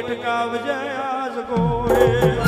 ਏਟਕਾ ਵਜੈ ਕੋਏ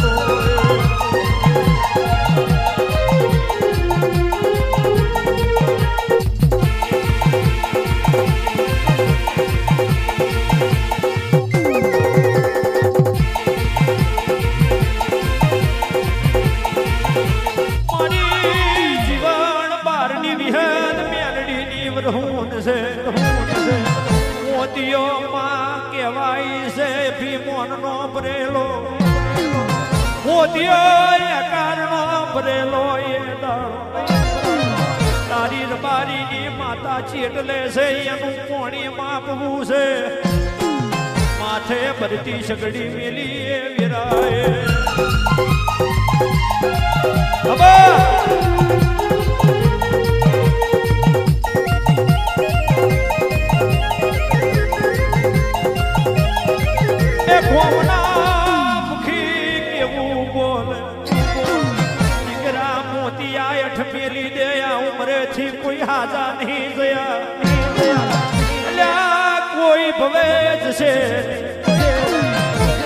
આવી છે ભીમોન નો ભરેલો. કારણો ભરેલો એ તારી રબારી ની માતા ચેટલે લેશે એનું કોણી માપવું છે. માથે ભરતી સગડી મેલી એ વિરાય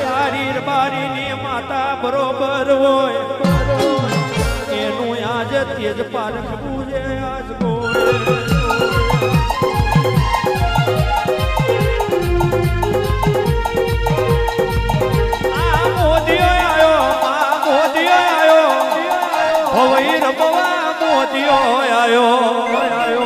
તારી બારીની માતા બરોબર હોય. એનું આજ તેજ પારખ પૂજે આજ ગોળ મોદીઓ આવ્યો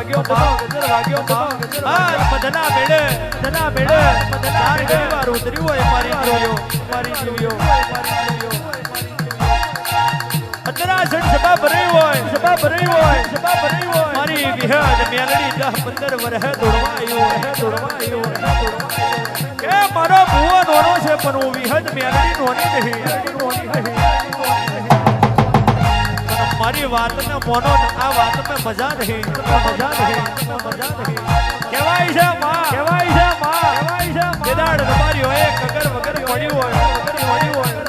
વાગ્યો માં ગજર વાગ્યો માં હા મધના મેળે મધના મેળે ચાર ઘણી વાર ઉતર્યું હોય મારી જોયો મારી જોયો અંતરા જણ સભા ભરાઈ હોય. સભા ભરાઈ હોય. સભા ભરાઈ હોય. મારી વિહદ મેલડી દહ પંદર વરહ દોડવા આવ્યો હે દોડવા આવ્યો હે દોડવા આવ્યો. કે મારો ભૂવો નોનો છે પણ હું વિહદ મેલડી નોની નહીં. નોની નહીં, મેલડી વાત ને મારી મોનો આ વાત વાતમાં મજા નહીં મજા નહીં મજા નહીં કહેવાય છે માં કહેવાય છે માં, કહેવાય છે માં. કેદાડ તમારી હોય, કગર વગર પડ્યું હોય પડ્યું હોય.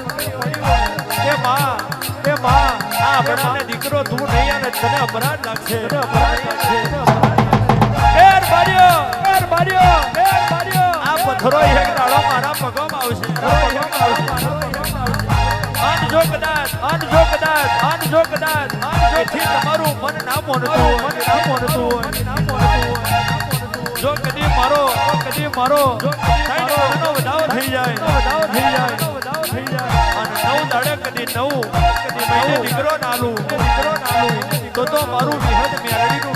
કે માં કે માં, આ બધાને દીકરો તું નહીં અને તને અપરાધ લાગશે. અપરાધ લાગશે એર બાર્યો એર બાર્યો એર બાર્યો આ પથ્થરો એક દાડો મારા પગોમાં આવશે. પગોમાં આવશે. જો કદાચ અન જો કદાચ અન જો કદાચ અન જો થી તમારું મન ના મોનતું મન ના મોનતું હોય મન ના મોનતું જો કદી મારો જો કદી મારો સાઈડ વાળાનો વધાવો થઈ જાય. વધાવો થઈ જાય. વધાવો થઈ જાય. અને નવ દાડે કદી નવ કદી મહિને દીકરો નાલું દીકરો નાલું તો તો મારું વિહદ મેરડીનું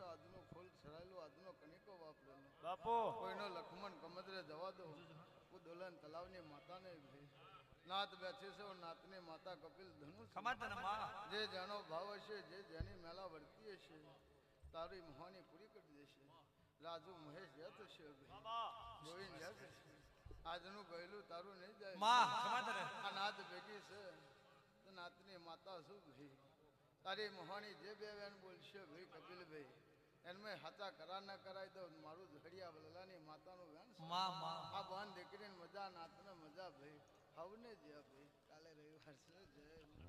મોડવો આજનો ફૂલ છરાયેલું આજનો કનિકો વાપરેલો. બાપો! કોઈનો લખમણ કમદરે જવા દો. હું દોલન તલાવની માતાને નાત બેઠી છે નાતની માતા કપિલ ધનુ જે જેનો ભાવ હશે જે જેની મેલા વર્તી હશે તારી મોહાની પૂરી કરી દેશે. રાજુ મહેશ જત છે ભાઈ ગોવિંદ જત છે આજનું ગયેલું તારું નહીં જાય. આ નાત ભેગી છે. તો નાતની માતા શું ભાઈ તારી મોહાની જે બે બેન બોલશે ભાઈ. કપિલભાઈ એનમે હાચા કરા ન કરાય તો મારું ઝડિયા વલલાની માતાનું વેણ છે. આ બહન દીકરીને મજા નાતને મજા ભાઈ. હવને જે ભાઈ. કાલે રવિવાર છે જય